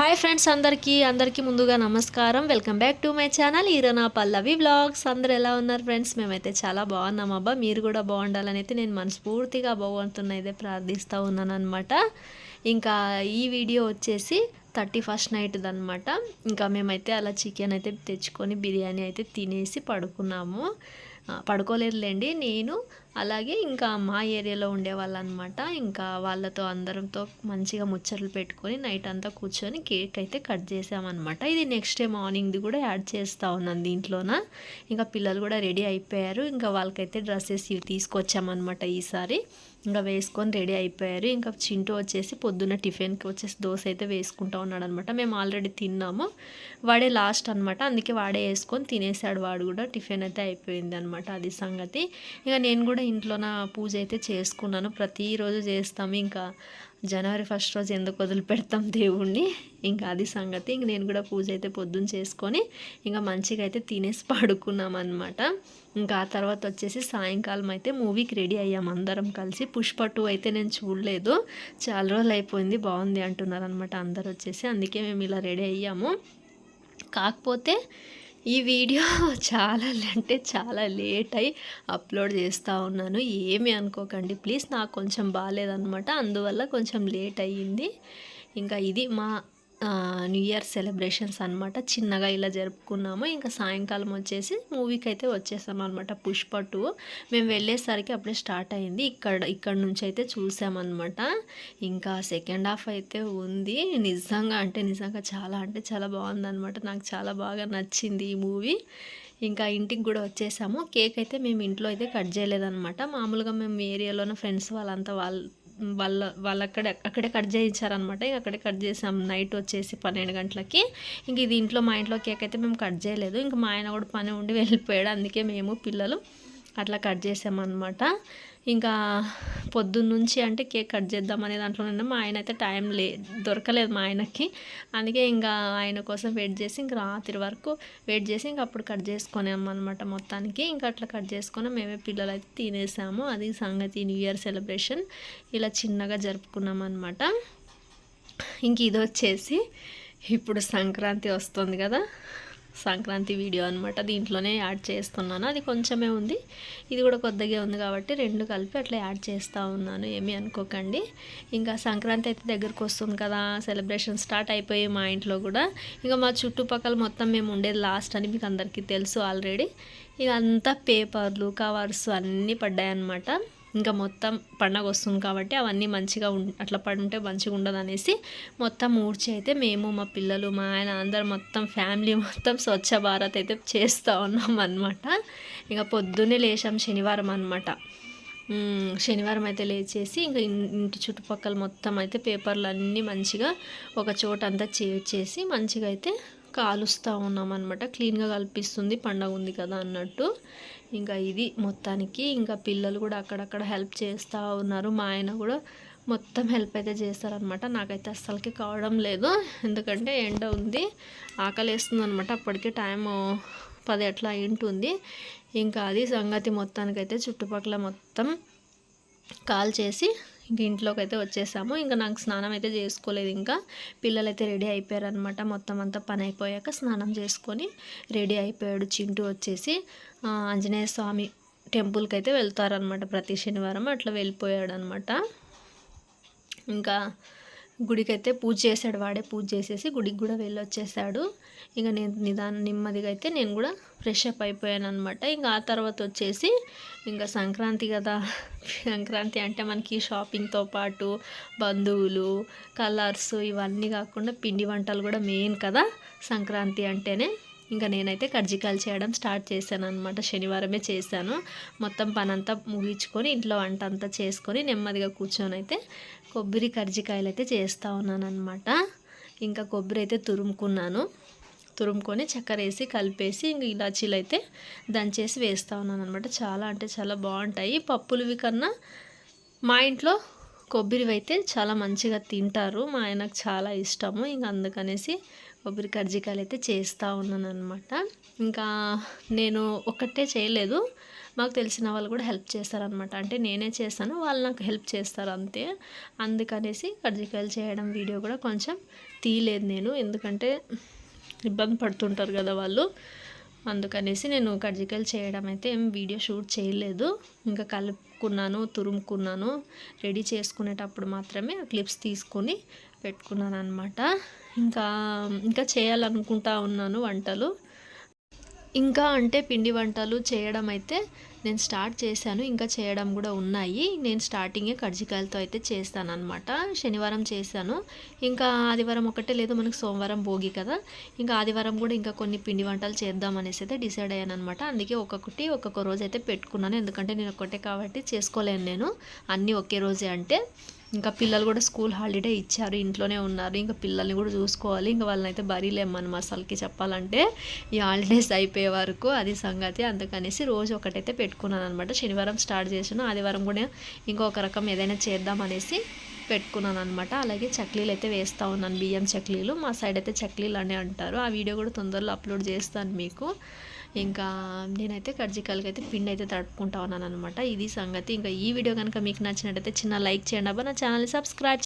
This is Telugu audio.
హాయ్ ఫ్రెండ్స్ అందరికీ అందరికీ ముందుగా నమస్కారం. Welcome back to my channel ఈరోనా Pallavi vlogs అందరు ఎలా ఉన్నారు ఫ్రెండ్స్ మేమైతే చాలా బాగున్నాం అబ్బా. మీరు కూడా బాగుండాలని అయితే నేను మనస్ఫూర్తిగా బాగుంటున్నా అయితే ప్రార్థిస్తూ ఉన్నాను అనమాట ఇంకా ఈ వీడియో వచ్చేసి థర్టీ ఫస్ట్ నైట్ అనమాట ఇంకా మేమైతే అలా చికెన్ అయితే తెచ్చుకొని బిర్యానీ అయితే తినేసి పడుకున్నాము. పడుకోలేదులేండి. నేను అలాగే ఇంకా మా ఏరియాలో ఉండేవాళ్ళు అనమాట ఇంకా వాళ్ళతో అందరంతో మంచిగా ముచ్చట్లు పెట్టుకొని నైట్ అంతా కూర్చొని కేక్ అయితే కట్ చేసామన్నమాట ఇది నెక్స్ట్ డే మార్నింగ్ది కూడా యాడ్ చేస్తూ ఉన్నాను దీంట్లోన. ఇంకా పిల్లలు కూడా రెడీ అయిపోయారు. ఇంకా వాళ్ళకైతే డ్రెస్సెస్ ఇవి తీసుకొచ్చామన్నమాట ఈసారి. ఇంకా వేసుకొని రెడీ అయిపోయారు. ఇంకా చింటూ వచ్చేసి పొద్దున్న టిఫిన్కి వచ్చేసి దోశ అయితే వేసుకుంటా ఉన్నాడు అనమాట మేము ఆల్రెడీ తిన్నాము. వాడే లాస్ట్ అనమాట. అందుకే వాడే వేసుకొని తినేసాడు. వాడు కూడా టిఫిన్ అయితే అయిపోయింది అనమాట. అది సంగతి. ఇక నేను కూడా ఇంట్లో నా పూజ అయితే చేసుకున్నాను. ప్రతిరోజు చేస్తాము. ఇంకా జనవరి ఫస్ట్ రోజు ఎందుకు వదిలిపెడతాం దేవుణ్ణి? ఇంకా అది సంగతి. ఇంక నేను కూడా పూజ అయితే పొద్దున్న చేసుకొని ఇంకా మంచిగా అయితే తినేసి పడుకున్నాం అనమాట ఇంకా ఆ తర్వాత వచ్చేసి సాయంకాలం అయితే మూవీకి రెడీ అయ్యాం అందరం కలిసి. పుష్ప టూ అయితే నేను చూడలేదు. చాలా రోజులు అయిపోయింది. బాగుంది అంటున్నారు అనమాట అందరు వచ్చేసి. అందుకే మేము ఇలా రెడీ అయ్యాము. కాకపోతే ఈ వీడియో చాలా అంటే చాలా లేట్ అయి అప్లోడ్ చేస్తూ ఉన్నాను. ఏమి అనుకోకండి. ప్లీజ్ నాకు కొంచెం బాగాలేదనమాట అందువల్ల కొంచెం లేట్ అయ్యింది. ఇంకా ఇది మా న్యూ ఇయర్ సెలబ్రేషన్స్ అనమాట చిన్నగా ఇలా జరుపుకున్నాము. ఇంకా సాయంకాలం వచ్చేసి మూవీకి అయితే వచ్చేసాం అనమాట పుష్ప టూ మేము వెళ్ళేసరికి అప్పుడే స్టార్ట్ అయింది. ఇక్కడ ఇక్కడ నుంచి అయితే చూసామన్నమాట. ఇంకా సెకండ్ హాఫ్ అయితే ఉంది. నిజంగా అంటే నిజంగా చాలా అంటే చాలా బాగుందనమాట నాకు చాలా బాగా నచ్చింది ఈ మూవీ ఇంకా ఇంటికి కూడా వచ్చేసాము. కేక్ అయితే మేము ఇంట్లో అయితే కట్ చేయలేదన్నమాట. మామూలుగా మేము ఏరియాలోనే ఫ్రెండ్స్ వాళ్ళంతా వాళ్ళ వాళ్ళ వాళ్ళు అక్కడ అక్కడే కట్ చేయించారనమాట ఇంక అక్కడే కట్ చేసాం. నైట్ వచ్చేసి పన్నెండు గంటలకి. ఇంక ఇది ఇంట్లో మా ఇంట్లో కేక్ అయితే మేము కట్ చేయలేదు. ఇంకా మా ఆయన కూడా పని ఉండి వెళ్ళిపోయాడు. అందుకే మేము పిల్లలు అట్లా కట్ చేసామన్నమాట. ఇంకా పొద్దున్న నుంచి అంటే కేక్ కట్ చేద్దాం అనే దాంట్లోనే మా ఆయన అయితే టైం లే దొరకలేదు మా ఆయనకి. అందుకే ఇంకా ఆయన కోసం వెయిట్ చేసి ఇంక రాత్రి వరకు వెయిట్ చేసి ఇంక అప్పుడు కట్ చేసుకునేమన్నమాట అనమాట మొత్తానికి. ఇంకా అట్లా కట్ చేసుకొని మేమే పిల్లలు అయితే తినేసాము. అది సంగతి న్యూ ఇయర్ సెలబ్రేషన్ ఇలా చిన్నగా జరుపుకున్నాం అనమాట ఇంక ఇది వచ్చేసి ఇప్పుడు సంక్రాంతి వస్తుంది కదా. సంక్రాంతి వీడియో అనమాట దీంట్లోనే యాడ్ చేస్తున్నాను. అది కొంచెమే ఉంది. ఇది కూడా కొద్దిగా ఉంది కాబట్టి రెండు కలిపి అట్లా యాడ్ చేస్తూ ఉన్నాను. ఏమీ అనుకోకండి. ఇంకా సంక్రాంతి అయితే దగ్గరకు వస్తుంది కదా. సెలబ్రేషన్ స్టార్ట్ అయిపోయి మా ఇంట్లో కూడా. ఇంకా మా చుట్టుపక్కల మొత్తం మేము ఉండేది లాస్ట్ అని మీకు అందరికీ తెలుసు ఆల్రెడీ. ఇక అంతా పేపర్లు కవర్స్ అన్నీ పడ్డాయన్నమాట. ఇంకా మొత్తం పండగ వస్తుంది కాబట్టి అవన్నీ మంచిగా ఉం అట్లా పడుంటే మంచిగా ఉండదు అనేసి మొత్తం ఊడ్చి అయితే మేము మా పిల్లలు మా ఆయన అందరు మొత్తం ఫ్యామిలీ మొత్తం స్వచ్ఛ భారత్ అయితే చేస్తూ ఉన్నాం అనమాట ఇక పొద్దున్నే లేచాం శనివారం అనమాట శనివారం అయితే లేచేసి ఇంకా ఇంటి చుట్టుపక్కల మొత్తం అయితే పేపర్లు అన్నీ మంచిగా ఒక చోట అంతా చేర్చేసి మంచిగా అయితే కాలుస్తూ ఉన్నాం అనమాట క్లీన్గా కల్పిస్తుంది పండగ ఉంది కదా అన్నట్టు. ఇంకా ఇది మొత్తానికి ఇంకా పిల్లలు కూడా అక్కడక్కడ హెల్ప్ చేస్తూ ఉన్నారు. మా ఆయన కూడా మొత్తం హెల్ప్ అయితే చేస్తారనమాట నాకైతే అస్సలకి కావడం లేదు. ఎందుకంటే ఎండ ఉంది ఆకలి వేస్తుంది అనమాట అప్పటికే టైం పది అట్లా ఇంటుంది ఇంకా అది సంగతి మొత్తానికైతే చుట్టుపక్కల మొత్తం కాల్ చేసి ఇంక ఇంట్లోకి అయితే వచ్చేసాము. ఇంకా నాకు స్నానం అయితే చేసుకోలేదు ఇంకా. పిల్లలైతే రెడీ అయిపోయారు అనమాట మొత్తం అంతా పని అయిపోయాక స్నానం చేసుకొని రెడీ అయిపోయాడు చింటూ వచ్చేసి. ఆంజనేయ స్వామి టెంపుల్కి అయితే వెళ్తారనమాట ప్రతి శనివారం అట్లా వెళ్ళిపోయాడు అనమాట ఇంకా గుడికైతే పూజ చేశాడు వాడే పూజ చేసేసి గుడికి కూడా వెళ్ళొచ్చేసాడు. ఇక నేను నిదానం నెమ్మదిగా అయితే నేను కూడా ఫ్రెష్ అప్ అయిపోయాను అనమాట ఇంకా ఆ తర్వాత వచ్చేసి ఇంకా సంక్రాంతి కదా. సంక్రాంతి అంటే మనకి షాపింగ్తో పాటు బంధువులు కలర్స్ ఇవన్నీ కాకుండా పిండి వంటలు కూడా మెయిన్ కదా సంక్రాంతి అంటేనే. ఇంకా నేనైతే కర్జికాయలు చేయడం స్టార్ట్ చేశాను అనమాట శనివారమే చేశాను. మొత్తం పనంతా ముగించుకొని ఇంట్లో వంట అంతా చేసుకొని నెమ్మదిగా కూర్చొని అయితే కొబ్బరి కర్జికాయలు అయితే చేస్తూ ఉన్నాను అనమాట ఇంకా కొబ్బరి అయితే తురుముకున్నాను. తురుముకొని చక్కెర వేసి కలిపేసి ఇంక ఇలాచీలు అయితే దంచేసి వేస్తూ ఉన్నాను అనమాట చాలా అంటే చాలా బాగుంటాయి. పప్పులవి కన్నా మా ఇంట్లో కొబ్బరివి అయితే చాలా మంచిగా తింటారు. మా ఆయనకు చాలా ఇష్టము. ఇంక అందుకనేసి కొబ్బరి కర్జికాయలు అయితే చేస్తూ ఉన్నాను అనమాట ఇంకా నేను ఒకటే చేయలేదు. మాకు తెలిసిన వాళ్ళు కూడా హెల్ప్ చేస్తారనమాట అంటే నేనే చేస్తాను వాళ్ళు నాకు హెల్ప్ చేస్తారు అంతే. అందుకనేసి కర్జికాయలు చేయడం వీడియో కూడా కొంచెం తీయలేదు నేను. ఎందుకంటే ఇబ్బంది పడుతుంటారు కదా వాళ్ళు. అందుకనేసి నేను కర్జికాయలు చేయడం అయితే ఏం వీడియో షూట్ చేయలేదు. ఇంకా కలుపుకున్నాను తురుముకున్నాను. రెడీ చేసుకునేటప్పుడు మాత్రమే క్లిప్స్ తీసుకొని పెట్టుకున్నాను అనమాట ఇంకా ఇంకా చేయాలనుకుంటా ఉన్నాను వంటలు. ఇంకా అంటే పిండి వంటలు చేయడం అయితే నేను స్టార్ట్ చేశాను. ఇంకా చేయడం కూడా ఉన్నాయి. నేను స్టార్టింగే కజ్జికాయలతో అయితే చేస్తాను అనమాట శనివారం చేశాను. ఇంకా ఆదివారం ఒకటే లేదు మనకు సోమవారం భోగి కదా. ఇంకా ఆదివారం కూడా ఇంకా కొన్ని పిండి వంటలు చేద్దాం అనేసి అయితే డిసైడ్ అయ్యాను అనమాట అందుకే ఒక్కొక్కటి ఒక్కొక్క రోజు అయితే పెట్టుకున్నాను. ఎందుకంటే నేను ఒక్కటే కాబట్టి చేసుకోలేను నేను. అన్నీ ఒకే రోజే అంటే. ఇంకా పిల్లలు కూడా స్కూల్ హాలిడే ఇచ్చారు ఇంట్లోనే ఉన్నారు. ఇంకా పిల్లల్ని కూడా చూసుకోవాలి. ఇంకా వాళ్ళని అయితే బరీలేం మనం అసలుకి చెప్పాలంటే. ఈ హాలిడేస్ అయిపోయే వరకు అది సంగతి. అందుకనేసి రోజు ఒకటైతే పెట్టుకున్నాను అనమాట శనివారం స్టార్ట్ చేసాను ఆదివారం కూడా ఇంకొక రకం ఏదైనా చేద్దాం అనేసి పెట్టుకున్నాను అనమాట అలాగే చక్లీలు అయితే వేస్తూ ఉన్నాను. బియ్యం చక్లీలు. మా సైడ్ అయితే చక్లీలు అని అంటారు. ఆ వీడియో కూడా తొందరలో అప్లోడ్ చేస్తాను మీకు. ఇంకా నేనైతే కర్జికాయలకి అయితే పిండి అయితే తడుపుకుంటా ఉన్నాను అనమాట ఇది సంగతి. ఇంకా ఈ వీడియో కనుక మీకు నచ్చినట్టయితే చిన్న లైక్ చేయండి అబ్బా. నా ఛానల్ని సబ్స్క్రైబ్